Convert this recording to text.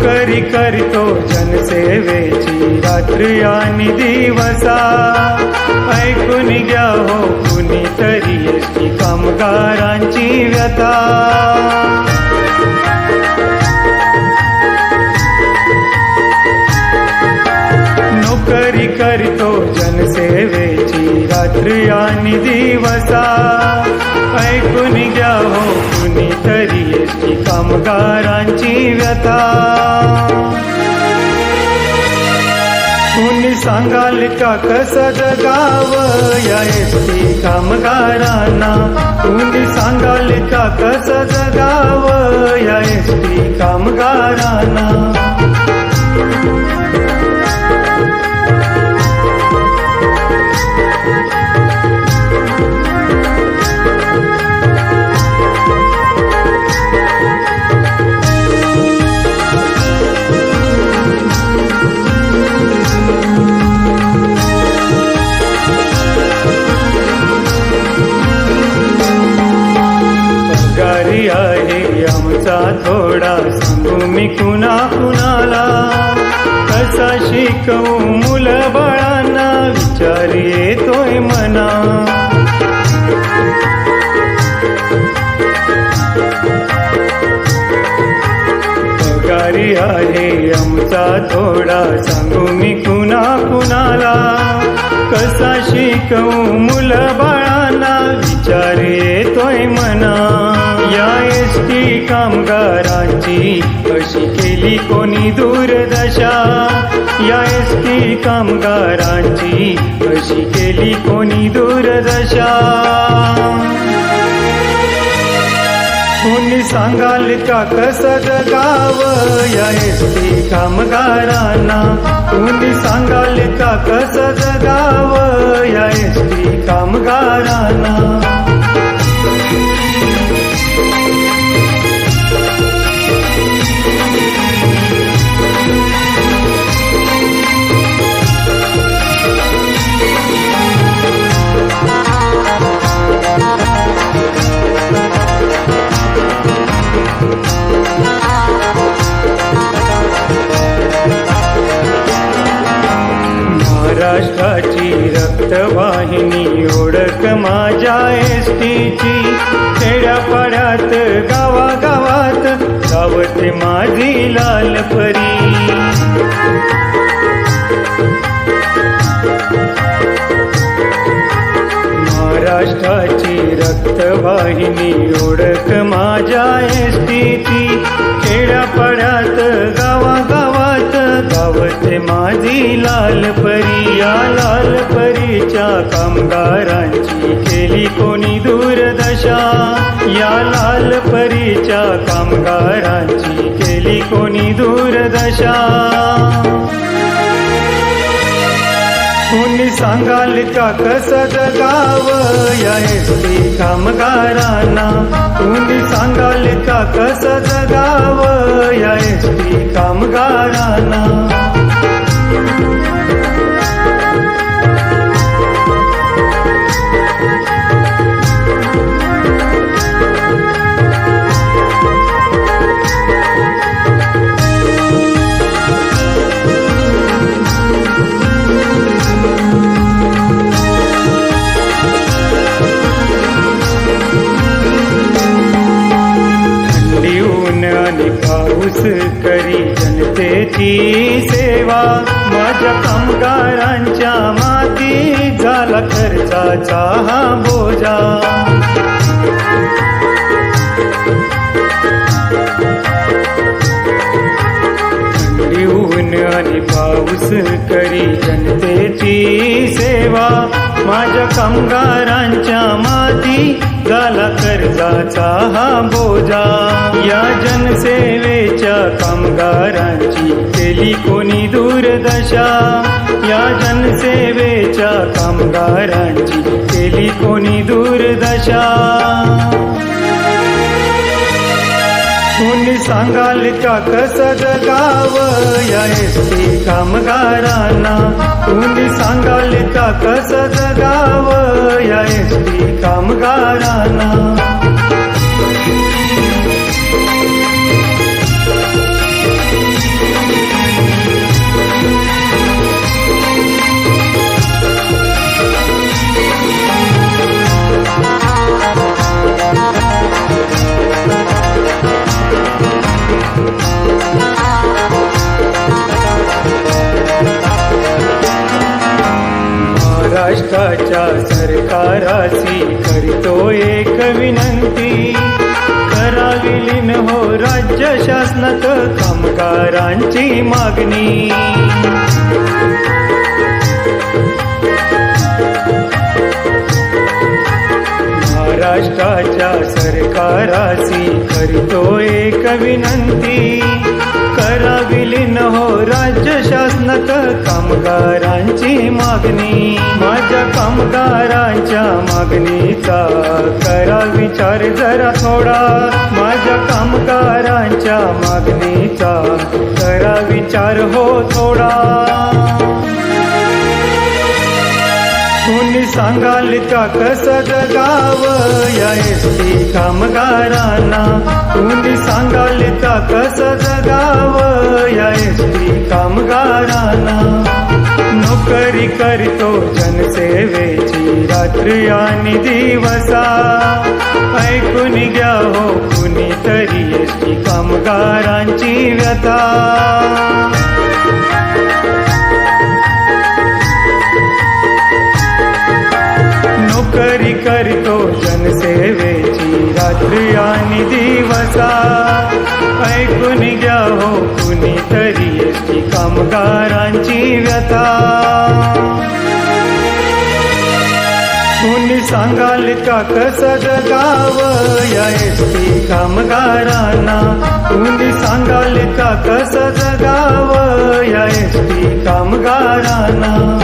नोकरी करतो जनसेवेची रात्री आणि दिवसा. ऐकून घ्या हो कुणीतरी एसटी कामगारांची व्यथा. नोकरी करतो जनसेवेची रात्री आणि दिवसा. ऐकून घ्या हो कामगारांची व्यथा. कुणी सांगाल का कसं जगाव या एसटी कामगारांना? कुणी सांगाल का कसं जगाव? पगारी आहे आमचा थोडा. सांगू मी कुणा कुणाला? कसा शिकवू मुलं बाळांना विचार येतोय मना. पगारी आहे आमचा थोडा. सांगू मी कुणा कुणाला? कसा शिकवू मुल बाळांना विचार येतोय मना. एसटी कामगारांची. अशी केली कोणी दूरदशा? या एसटी कामगारांची. अशी केली कोणी दूरदशा? कोणी सांगाल का कसं जगाव? या एसटी कामगारांना. कोणी सांगाल का कसं जगाव? या एसटी कामगारांना. रक्तवाहिनी ओळख माझ्या एसटीची. खेड्यापाड्यात गावागावात गावते माझी लाल परी. महाराष्ट्राची रक्तवाहिनी ओढ परीच्या कामगारांची केली कोणी दूरदशा? या लाल परीच्या कामगारांची केली कोणी दूरदशा? कोणी सांगाल का कसं जगाव या एसटी कामगारांना? कोणी सांगाल का कसं जगाव या एसटी कामगारांना? जनतेची सेवा माझ्या कामगारांच्या माती झाला खर्चाचा हा बोजा. थंडी आणि पाऊस करी जनतेची सेवा. माझ्या कामगारांच्या माती झाला कर्जाचा हा बोजा. या जनसेवेच्या कामगारांची केली कोणी दूरदशा. या जनसेवेच्या कामगारांची केली कोणी दूरदशा. कोणी सांगाल का कसं जगाव या एसटी कामगारांना कोणी सांगाल का कसं जगाव या एसटी कामगारांना महाराष्ट्राच्या सरकाराची करतो एक विनंती. करावी लिन हो राज्य शासनात कामगारांची मागणी. महाराष्ट्राच्या सरकाराशी करतोय एक विनंती. करावी लीन हो राज्य शासनात कामगारांची मागणी. माझ्या कामगारांच्या मागणीचा करा विचार जरा थोडा. माझ्या कामगारांच्या मागणीचा करा विचार हो थोडा. कुणी सांगाल का कसं जगाव या एसटी कामगारांना कुणी सांगाल का कसं जगाव या एसटी कामगारांना नोकरी करतो जनसेवेची रात्री आणि दिवसा. ऐकून घ्या हो कुणीतरी एसटी कामगारांची व्यथा. जनसेवेची दिवसा ऐकून घ्या हो कुणीतरी एसटी कामगारांची व्यथा. कुणी सांगाल का कसं जगाव या एसटी कामगारांना? कुणी सांगाल का कसं जगाव या एसटी कामगारांना?